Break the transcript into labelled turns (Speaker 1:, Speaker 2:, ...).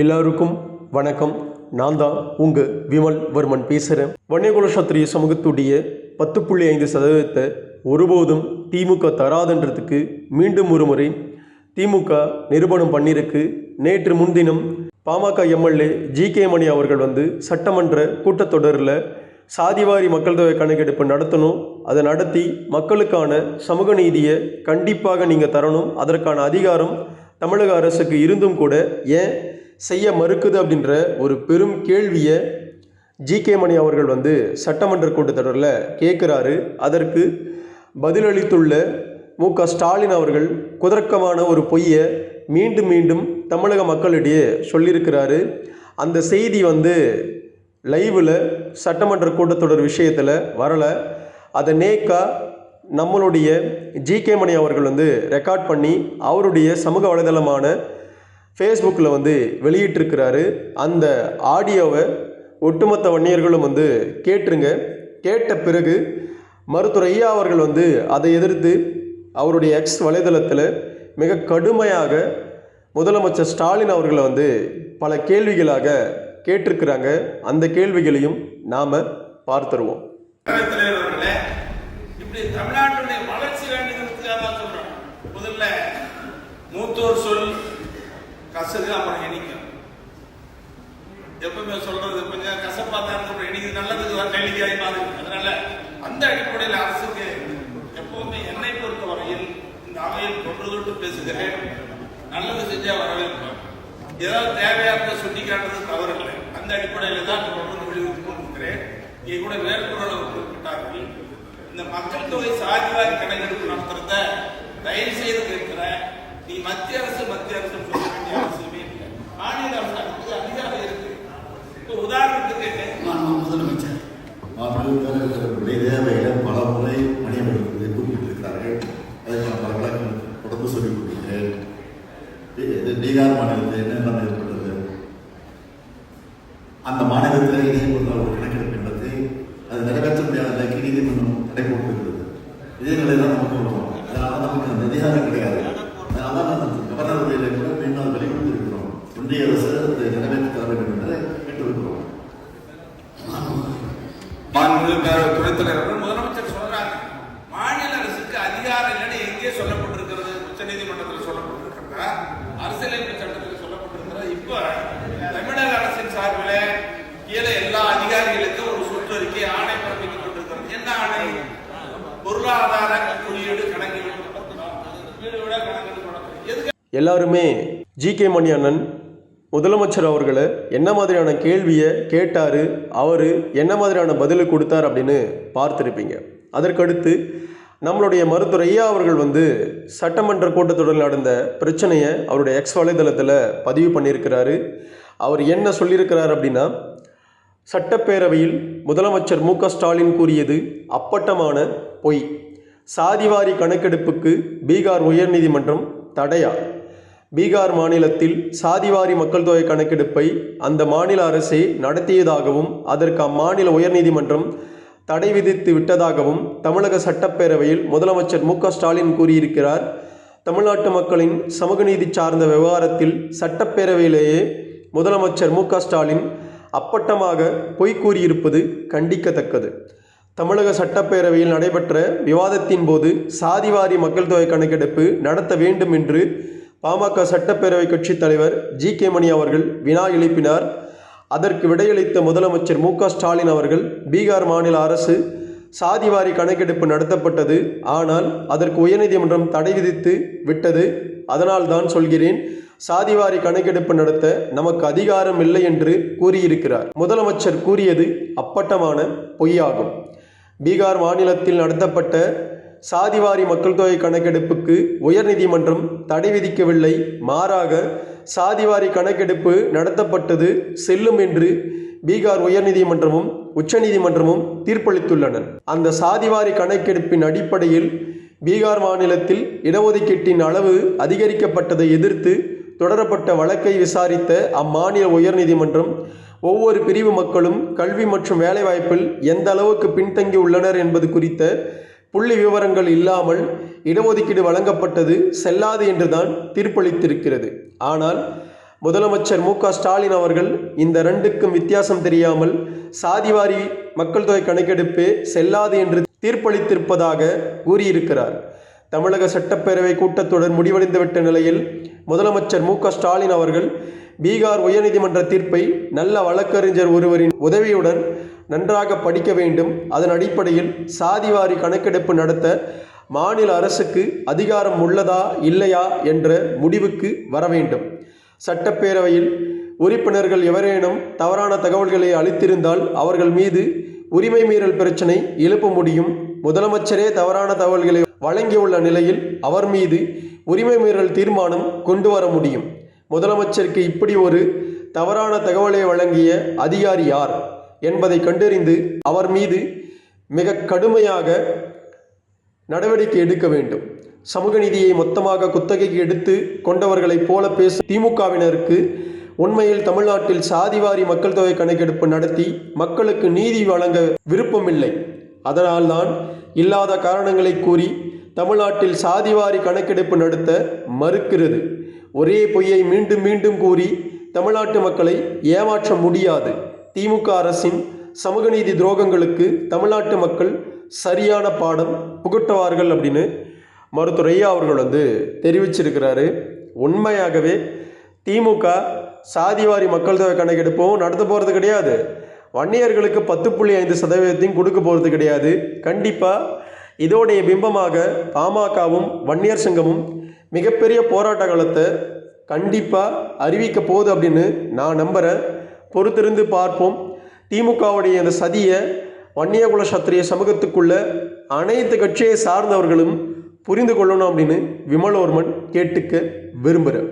Speaker 1: எல்லாருக்கும் வணக்கம். நான் தான் உங்கள் விமல் வர்மன் பேசுகிறேன் வன்னியகுல சத்திரிய சமூகத்துடைய பத்து புள்ளி ஐந்து சதவீதத்தை ஒருபோதும் திமுக தராதுன்றதுக்கு மீண்டும் ஒரு முறை திமுக நிரூபணம் பண்ணியிருக்கு நேற்று முன்தினம் PMK MLA G K Mani அவர்கள் வந்து சட்டமன்ற கூட்டத்தொடரில் சாதிவாரி மக்கள் தொகை கணக்கெடுப்பு நடத்தணும் அதை நடத்தி மக்களுக்கான சமூக நீதியை கண்டிப்பாக நீங்கள் தரணும். அதற்கான அதிகாரம் தமிழக அரசுக்கு இருந்தும் கூட ஏன் செய்ய மறுக்குது அப்படின்ற ஒரு பெரும் கேள்வியை ஜி கே மணி அவர்கள் வந்து சட்டமன்ற கூட்டத்தொடரில் கேட்குறாரு அதற்கு பதிலளித்துள்ள மு க ஸ்டாலின் அவர்கள் குதர்க்கமான ஒரு பொய்யை மீண்டும் மீண்டும் தமிழக மக்களிடையே சொல்லியிருக்கிறாரு. அந்த செய்தி வந்து லைவில் சட்டமன்ற கூட்டத்தொடர் விஷயத்தில் வரலை. அதை நேக்கா நம்மளுடைய ஜி கே மணி அவர்கள் வந்து ரெக்கார்ட் பண்ணி அவருடைய சமூக வலைதளமான ஃபேஸ்புக்கில் வந்து வெளியிட்டிருக்கிறாரு. அந்த ஆடியோவை ஒட்டுமொத்த வன்னியர்களும் வந்து கேட்டுருங்க. கேட்ட பிறகு மருத்துவர் ஐயா அவர்கள் வந்து அதை எதிர்த்து அவருடைய எக்ஸ் வலைதளத்தில் மிக கடுமையாக முதலமைச்சர் ஸ்டாலின் அவர்களை வந்து பல கேள்விகளாக கேட்டிருக்கிறாங்க. அந்த கேள்விகளையும் நாம் பார்த்துருவோம்.
Speaker 2: தமிழ்நாட்டுடைய வளர்ச்சி வேண்டுங்கிறதுக்காக தான் முதல்ல மூத்தோர் சொல் கசகு அப்புறம் இனிக்கும் எப்பவுமே சொல்றது கொஞ்சம் கசப்பா தான் இருக்கு நல்லது இனிக்கு நல்லதுக்கு நெல்லிக்காய் மாதிரி அதனால அந்த அடிப்படையில் அரசுக்கு எப்பவுமே என்னை பொறுத்த வரையில் இந்த அவையில் தொன்று தொட்டு பேசுகிறேன். நல்லது செஞ்சா வரவேற்பேன் ஏதாவது தேவையானதை சுட்டி காட்டுறது தவறு இல்லை அந்த அடிப்படையில் தான் தொடர்ந்து வலியுறுத்தி கொண்டிருக்கிறேன். இங்கே கூட வேறுபுறவு குறிப்பிட்டார்கள் இந்த மக்கள் தொகை சாதிவாரி கணக்கெடுப்பு நடத்துறத தயவு செய்து கேட்கிறேன். நீ மத்திய அரசு மத்திய அரசு சொல்ல வேண்டிய அவசியமே இல்லை மாநில அரசாங்கத்துக்கு அதிகாரம் இருக்கு இப்போ உதாரணத்துக்கு
Speaker 3: மாண்பு முதலமைச்சர் பல முறை மணியமர்களை கூப்பிட்டிருக்கிறார்கள். அதற்கான பல விளக்கம் தொடர்ந்து சொல்லிக் கொடுக்கிறேன் இது- பீகார் மாநிலத்தில் என்ன ஏற்பட்டது? அந்த மாநிலத்தில் இதே போன்ற ஒரு கணக்கெடுப்பு நடத்தி அது நிறைவேற்ற முடியாத நீதிமன்றம் தடை போட்டிருக்கிறது. இதே நிலை தான் நமக்கு வரும் அதனால நமக்கு அந்த அதிகாரம் கிடையாது அதனால தான் நம்ம கவர்னர் உரையில கூட மீண்டும் அதை வெளிப்படுத்தியிருக்கிறோம் ஒன்றிய அரசு அதை நிறைவேற்றி தர வேண்டும் என்று கேட்டிருக்கிறோம்
Speaker 2: மாண்பு துணைத் தலைவர் முதலமைச்சர் சொல்றாங்க மாநில அரசுக்கு அதிகாரம் இல்லைன்னு எங்கே உச்சநீதிமன்றத்தில் சொல்லப்பட்டிருக்கின்ற அரசியலமைப்பு சட்டத்தில் சொல்லப்பட்டிருக்கிற இப்ப தமிழக அரசின் சார்பில் கீழே எல்லா அதிகாரிகளுக்கும் ஒரு சுற்றறிக்கை ஆணை பிறப்பிக்கப்பட்டிருக்கிறது என்ன ஆணை? பொருளாதார குறியீடு கணக்கில்
Speaker 1: எல்லாருமே ஜி கே மணி அண்ணன் முதலமைச்சர் அவர்களை என்ன மாதிரியான கேள்வியை கேட்டார் அவர் என்ன மாதிரியான பதிலை கொடுத்தார் அப்படின்னு பார்த்துருப்பீங்க. அதற்கடுத்து நம்மளுடைய மருத்துவர் ஐயா அவர்கள் வந்து சட்டமன்ற கூட்டத்தொடரில் நடந்த பிரச்சனையை அவருடைய எக்ஸ் வலைதளத்தில் பதிவு பண்ணியிருக்கிறாரு. அவர் என்ன சொல்லியிருக்கிறார் அப்படின்னா சட்டப்பேரவையில் முதலமைச்சர் மு க ஸ்டாலின் கூறியது அப்பட்டமான பொய். சாதிவாரி கணக்கெடுப்புக்கு பீகார் உயர்நீதிமன்றம் தடையா? பீகார் மாநிலத்தில் சாதிவாரி மக்கள் தொகை கணக்கெடுப்பை அந்த மாநில அரசே நடத்தியதாகவும் அதற்கு அம்மாநில உயர்நீதிமன்றம் தடை விதித்து விட்டதாகவும் தமிழக சட்டப்பேரவையில் முதலமைச்சர் மு ஸ்டாலின் கூறியிருக்கிறார். தமிழ்நாட்டு மக்களின் சமூக நீதி சார்ந்த விவகாரத்தில் சட்டப்பேரவையிலேயே முதலமைச்சர் மு ஸ்டாலின் அப்பட்டமாக பொய் கூறியிருப்பது கண்டிக்கத்தக்கது. தமிழக சட்டப்பேரவையில் நடைபெற்ற விவாதத்தின் போது சாதிவாரி மக்கள் தொகை கணக்கெடுப்பு நடத்த வேண்டும் என்று பாமக சட்டப்பேரவை கட்சித் தலைவர் ஜி கே மணி அவர்கள் வினா எழுப்பினார். அதற்கு விடையளித்த முதலமைச்சர் மு ஸ்டாலின் அவர்கள் பீகார் மாநில அரசு சாதிவாரி கணக்கெடுப்பு நடத்தப்பட்டது. ஆனால் அதற்கு உயர்நீதிமன்றம் தடை விதித்து விட்டது. அதனால் தான் சொல்கிறேன் சாதிவாரி கணக்கெடுப்பு நடத்த நமக்கு அதிகாரம் இல்லை என்று கூறியிருக்கிறார். முதலமைச்சர் கூறியது அப்பட்டமான பொய்யாகும். பீகார் மாநிலத்தில் நடத்தப்பட்ட சாதிவாரி மக்கள் தொகை கணக்கெடுப்புக்கு உயர்நீதிமன்றம் தடை விதிக்கவில்லை. மாறாக சாதிவாரி கணக்கெடுப்பு நடத்தப்பட்டது செல்லும் என்று பீகார் உயர்நீதிமன்றமும் உச்சநீதிமன்றமும் தீர்ப்பளித்துள்ளன. அந்த சாதிவாரி கணக்கெடுப்பின் அடிப்படையில் பீகார் மாநிலத்தில் இடஒதுக்கீட்டின் அளவு அதிகரிக்கப்பட்டதை எதிர்த்து தொடரப்பட்ட வழக்கை விசாரித்த அம்மாநில உயர்நீதிமன்றம் ஒவ்வொரு பிரிவு மக்களும் கல்வி மற்றும் வேலைவாய்ப்பில் எந்த அளவுக்கு பின்தங்கி உள்ளனர் என்பது குறித்த புள்ளி விவரங்கள் இல்லாமல் இடஒதுக்கீடு வழங்கப்பட்டது செல்லாது என்றுதான் தீர்ப்பளித்திருக்கிறது. ஆனால் முதலமைச்சர் மு க ஸ்டாலின் அவர்கள் இந்த ரெண்டுக்கும் வித்தியாசம் தெரியாமல் சாதிவாரி மக்கள் தொகை கணக்கெடுப்பே செல்லாது என்று தீர்ப்பளித்திருப்பதாக கூறியிருக்கிறார். தமிழக சட்டப்பேரவை கூட்டத்தொடர் முடிவடைந்துவிட்ட நிலையில் முதலமைச்சர் மு க ஸ்டாலின் அவர்கள் பீகார் உயர்நீதிமன்ற தீர்ப்பை நல்ல வழக்கறிஞர் ஒருவரின் உதவியுடன் நன்றாக படிக்க வேண்டும். அதன் அடிப்படையில் சாதிவாரி கணக்கெடுப்பு நடத்த மாநில அரசுக்கு அதிகாரம் உள்ளதா இல்லையா என்ற முடிவுக்கு வர வேண்டும். சட்டப்பேரவையில் உறுப்பினர்கள் எவரேனும் தவறான தகவல்களை அளித்திருந்தால் அவர்கள் மீது உரிமை மீறல் பிரச்சனை எழுப்ப முடியும். முதலமைச்சரே தவறான தகவல்களை வழங்கியுள்ள நிலையில் அவர் மீது உரிமை மீறல் தீர்மானம் கொண்டு வர முடியும். முதலமைச்சருக்கு இப்படி ஒரு தவறான தகவலை வழங்கிய அதிகாரி யார் என்பதை கண்டறிந்து அவர் மீது மிக கடுமையாக நடவடிக்கை எடுக்க வேண்டும். சமூக நிதியை மொத்தமாக குத்தகைக்கு எடுத்து கொண்டவர்களைப் போல பேசும் திமுகவினருக்கு உண்மையில் தமிழ்நாட்டில் சாதிவாரி மக்கள் தொகை கணக்கெடுப்பு நடத்தி மக்களுக்கு நீதி வழங்க விருப்பமில்லை. அதனால்தான் இல்லாத காரணங்களை கூறி தமிழ்நாட்டில் சாதிவாரி கணக்கெடுப்பு நடத்த மறுக்கிறது. ஒரே பொய்யை மீண்டும் மீண்டும் கூறி தமிழ்நாட்டு மக்களை ஏமாற்ற முடியாது. திமுக அரசின் சமூக நீதி துரோகங்களுக்கு தமிழ்நாட்டு மக்கள் சரியான பாடம் புகட்டுவார்கள் அப்படின்னு மருத்துவர் ஐயா அவர்கள் வந்து தெரிவிச்சிருக்கிறாரு. உண்மையாகவே திமுக சாதிவாரி மக்கள் தொகை கணக்கெடுப்பும் நடத்த போகிறது கிடையாது. வன்னியர்களுக்கு பத்து புள்ளி ஐந்து சதவீதத்தையும் கொடுக்க போகிறது கிடையாது. கண்டிப்பாக இதோடைய பிம்பமாக பாமகவும் வன்னியர் சங்கமும் மிகப்பெரிய போராட்ட காலத்தை கண்டிப்பாக அறிவிக்க போகுது அப்படின்னு நான் நம்புகிறேன் பொறுத்திருந்து பார்ப்போம். திமுகவுடைய அந்த சதியை வன்னியகுல சத்திரிய சமூகத்துக்குள்ள அனைத்து கட்சியை சார்ந்தவர்களும் புரிந்து கொள்ளணும் அப்படின்னு விமலோர்மன் கேட்டுக்க விரும்புகிறேன்